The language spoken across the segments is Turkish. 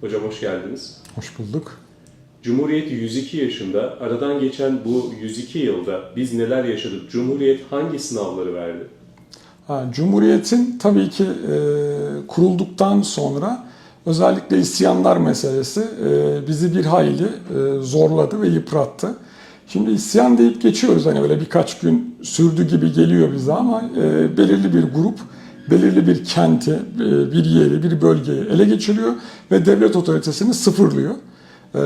Hocam hoş geldiniz. Hoş bulduk. Cumhuriyet 102 yaşında. Aradan geçen bu 102 yılda biz neler yaşadık? Cumhuriyet hangi sınavları verdi? Ha, Cumhuriyet'in tabii ki e, kurulduktan sonra özellikle isyanlar meselesi e, bizi bir hayli e, zorladı ve yıprattı. Şimdi isyan deyip geçiyoruz hani böyle birkaç gün sürdü gibi geliyor bize ama e, belirli bir grup belirli bir kenti, e, bir yeri, bir bölgeyi ele geçiriyor ve devlet otoritesini sıfırlıyor. E,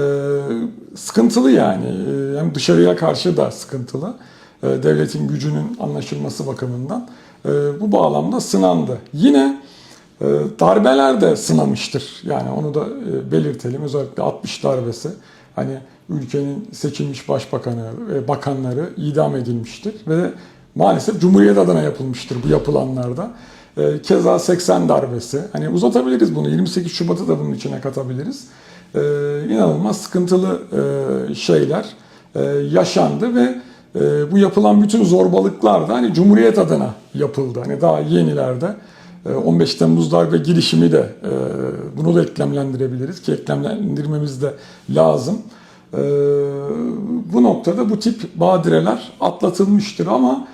sıkıntılı yani E, hem dışarıya karşı da sıkıntılı E, devletin gücünün anlaşılması bakımından bu bağlamda sınandı. Yine darbeler de sınamıştır yani onu da belirtelim özellikle 60 darbesi hani ülkenin seçilmiş başbakanı ve bakanları idam edilmiştir ve maalesef Cumhuriyet adına yapılmıştır bu yapılanlarda. E, Keza 80 darbesi. Hani uzatabiliriz bunu. 28 Şubat'ı da bunun içine katabiliriz. E, inanılmaz sıkıntılı e, şeyler e, yaşandı ve e, bu yapılan bütün zorbalıklar da hani Cumhuriyet adına yapıldı. Hani daha yenilerde e, 15 Temmuz darbe girişimi de bunu da eklemlendirebiliriz ki eklemlendirmemiz de lazım. Bu noktada bu tip badireler atlatılmıştır ama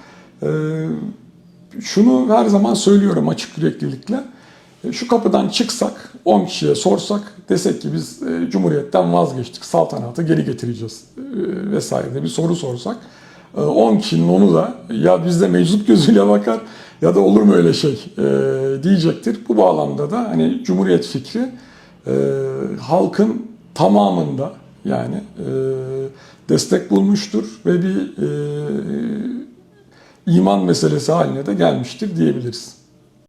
şunu her zaman söylüyorum açık yüreklilikle. E, Şu kapıdan çıksak, 10 kişiye sorsak, desek ki biz e, Cumhuriyet'ten vazgeçtik, saltanatı geri getireceğiz e, vesaire bir soru sorsak, e, 10 kişinin onu da ya bizde meczup gözüyle bakar ya da olur mu öyle şey diyecektir. Bu bağlamda da hani Cumhuriyet fikri halkın tamamında yani destek bulmuştur ve bir iman meselesi haline de gelmiştir diyebiliriz.